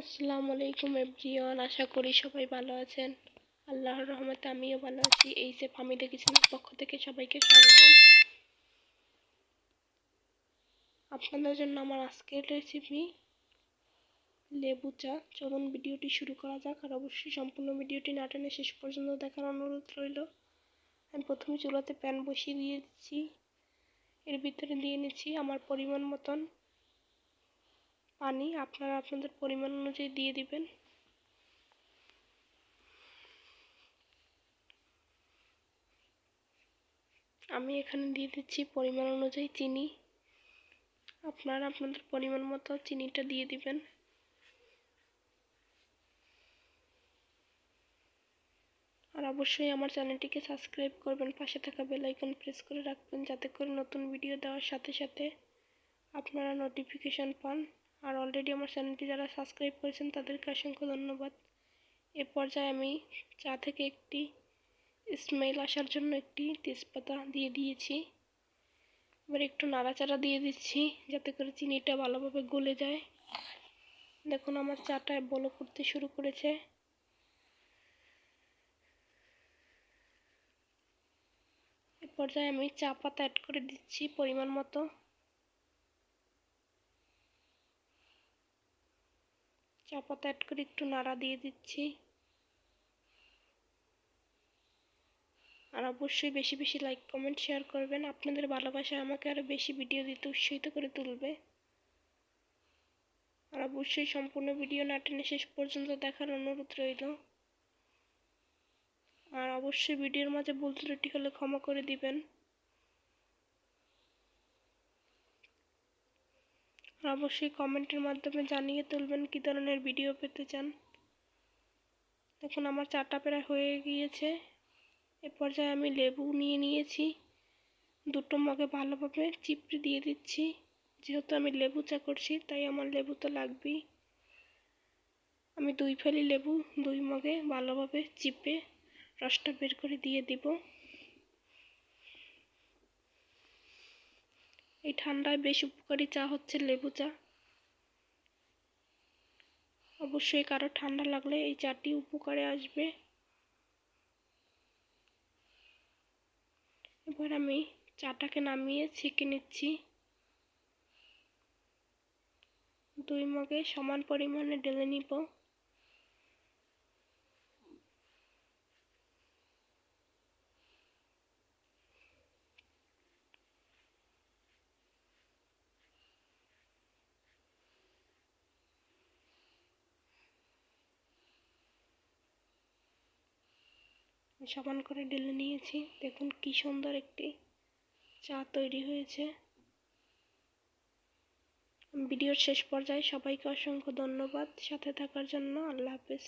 আসসালামু আলাইকুম এভরিওয়ান, আশা করি সবাই ভালো আছেন। আল্লাহর রহমতে আমিও ভালো আছি। এই যে ফামিলি কিচেনের পক্ষ থেকে সবাইকে স্বাগতম আপনাদের জন্য আমার আজকের রেসিপি লেবু চা। চলুন ভিডিওটি শুরু করা যাক আর অবশ্যই সম্পূর্ণ ভিডিওটি না টেনে শেষ পর্যন্ত দেখার অনুরোধ রইল। আমি প্রথমে চুলাতে প্যান বসিয়ে দিয়েছি। এর ভিতরে দিয়ে নিচ্ছি আমার পরিমাণ মতন পানি আপনারা আপনাদের পরিমাণ অনুযায়ী দিয়ে দিবেন। আমি এখানে দিয়ে দিচ্ছি পরিমাণ অনুযায়ী চিনি। আপনারা আপনাদের পরিমাণ মতো চিনিটা দিয়ে দিবেন। আর অবশ্যই আমার চ্যানেলটিকে সাবস্ক্রাইব করবেন, পাশে থাকা বেল আইকন প্রেস করে রাখবেন, যাতে করে নতুন ভিডিও দেওয়ার সাথে সাথে আপনারা নোটিফিকেশান পান। আর অলরেডি আমার চ্যানেলটি যারা সাবস্ক্রাইব করেছেন, তাদেরকে অসংখ্য ধন্যবাদ। এ পর্যায়ে আমি চা থেকে একটি স্মেল আসার জন্য একটি তেজপাতা দিয়ে দিয়েছি। এবার একটু নাড়াচাড়া দিয়ে দিচ্ছি, যাতে করে চিনিটা ভালোভাবে গলে যায়। দেখুন, আমার চাটা বলো করতে শুরু করেছে। এ পর্যায়ে আমি চা পাতা অ্যাড করে দিচ্ছি পরিমাণ মতো। চা অ্যাড করে একটু নাড়া দিয়ে দিচ্ছি। আর অবশ্যই বেশি বেশি লাইক কমেন্ট শেয়ার করবেন। আপনাদের ভালোবাসা আমাকে আরও বেশি ভিডিও দিতে উৎসাহিত করে তুলবে। আর অবশ্যই সম্পূর্ণ ভিডিও না টেনে শেষ পর্যন্ত দেখার অনুরোধ রইল। আর অবশ্যই ভিডিওর মাঝে ভুল ত্রুটি হলে ক্ষমা করে দিবেন। অবশ্যই কমেন্টের মাধ্যমে জানিয়ে তুলবেন কী ধরনের ভিডিও পেতে চান। দেখুন, আমার চাটা প্রায় হয়ে গিয়েছে। এ পর্যায়ে আমি লেবু নিয়ে নিয়েছি। দুটো মগে ভালোভাবে চিপড়ে দিয়ে দিচ্ছি। যেহেতু আমি লেবু চা করছি, তাই আমার লেবু তো লাগবেই। আমি দুই ফালি লেবু, দুই মগে ভালোভাবে চিপে রসটা বের করে দিয়ে দিব। এই ঠান্ডায় বেশ উপকারী চা হচ্ছে লেবু চা। অবশ্যই কারও ঠান্ডা লাগলে এই চাটি উপকারে আসবে। এবার আমি চাটাকে নামিয়ে ছেঁকে নিচ্ছি। দুই মগে সমান পরিমাণে ঢেলে নিব। সমান করে ঢেলে নিয়েছি। দেখুন কি সুন্দর একটি চা তৈরি হয়েছে। ভিডিওর শেষ পর্যায়ে সবাইকে অসংখ্য ধন্যবাদ। সাথে থাকার জন্য আল্লাহ হাফেজ।